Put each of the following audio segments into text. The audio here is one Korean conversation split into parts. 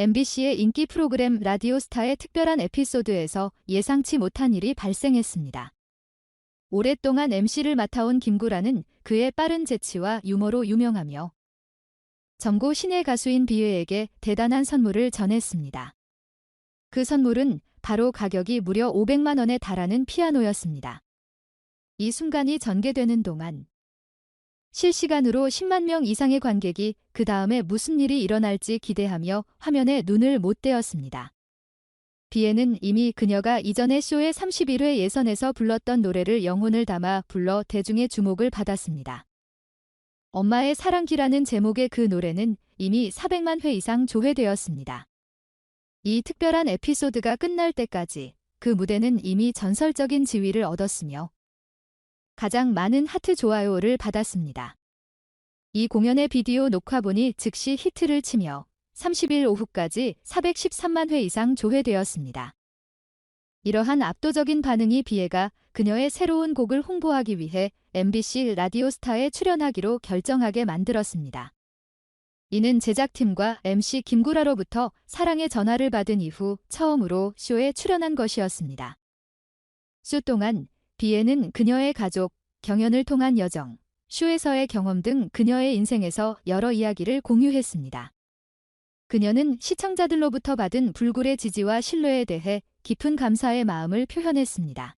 MBC의 인기 프로그램 라디오스타의 특별한 에피소드에서 예상치 못한 일이 발생했습니다. 오랫동안 MC를 맡아온 김구라는 그의 빠른 재치와 유머로 유명하며 전고 신의 가수인 비회에게 대단한 선물을 전했습니다. 그 선물은 바로 가격이 무려 500만 원에 달하는 피아노였습니다. 이 순간이 전개되는 동안 실시간으로 10만 명 이상의 관객이 그 다음에 무슨 일이 일어날지 기대하며 화면에 눈을 못 떼었습니다. 비에는 이미 그녀가 이전의 쇼의 31회 예선에서 불렀던 노래를 영혼을 담아 불러 대중의 주목을 받았습니다. 엄마의 사랑기라는 제목의 그 노래는 이미 400만 회 이상 조회되었습니다. 이 특별한 에피소드가 끝날 때까지 그 무대는 이미 전설적인 지위를 얻었으며 가장 많은 하트 좋아요를 받았습니다. 이 공연의 비디오 녹화본이 즉시 히트를 치며 30일 오후까지 413만 회 이상 조회되었습니다. 이러한 압도적인 반응이 비해가 그녀의 새로운 곡을 홍보하기 위해 MBC 라디오스타에 출연하기로 결정하게 만들었습니다. 이는 제작팀과 MC 김구라로부터 사랑의 전화를 받은 이후 처음으로 쇼에 출연한 것이었습니다. 쇼 동안 비에는 그녀의 가족, 경연을 통한 여정, 쇼에서의 경험 등 그녀의 인생에서 여러 이야기를 공유했습니다. 그녀는 시청자들로부터 받은 불굴의 지지와 신뢰에 대해 깊은 감사의 마음을 표현했습니다.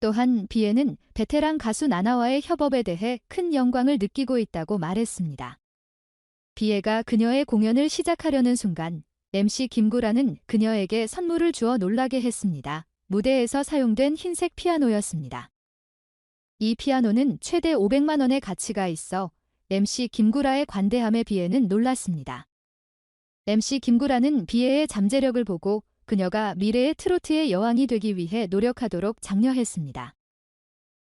또한 비에는 베테랑 가수 나나와의 협업에 대해 큰 영광을 느끼고 있다고 말했습니다. 비에가 그녀의 공연을 시작하려는 순간 MC 김구라는 그녀에게 선물을 주어 놀라게 했습니다. 무대에서 사용된 흰색 피아노였습니다. 이 피아노는 최대 500만 원의 가치가 있어 MC 김구라의 관대함에 비에는 놀랐습니다. MC 김구라는 비에의 잠재력을 보고 그녀가 미래의 트로트의 여왕이 되기 위해 노력하도록 장려했습니다.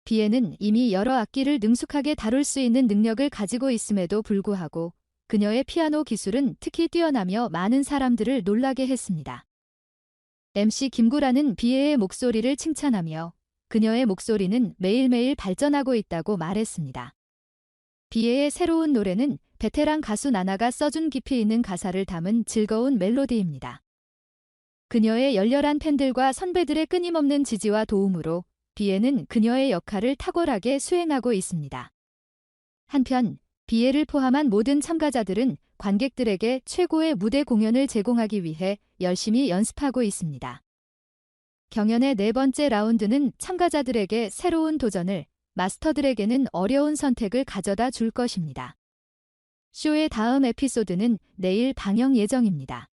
비에는 이미 여러 악기를 능숙하게 다룰 수 있는 능력을 가지고 있음에도 불구하고 그녀의 피아노 기술은 특히 뛰어나며 많은 사람들을 놀라게 했습니다. MC 김구라는 비에의 목소리를 칭찬하며 그녀의 목소리는 매일매일 발전하고 있다고 말했습니다. 비에의 새로운 노래는 베테랑 가수 나나가 써준 깊이 있는 가사를 담은 즐거운 멜로디입니다. 그녀의 열렬한 팬들과 선배들의 끊임없는 지지와 도움으로 비에는 그녀의 역할을 탁월하게 수행하고 있습니다. 한편 비에를 포함한 모든 참가자들은 관객들에게 최고의 무대 공연을 제공하기 위해 열심히 연습하고 있습니다. 경연의 네 번째 라운드는 참가자들에게 새로운 도전을, 마스터들에게는 어려운 선택을 가져다 줄 것입니다. 쇼의 다음 에피소드는 내일 방영 예정입니다.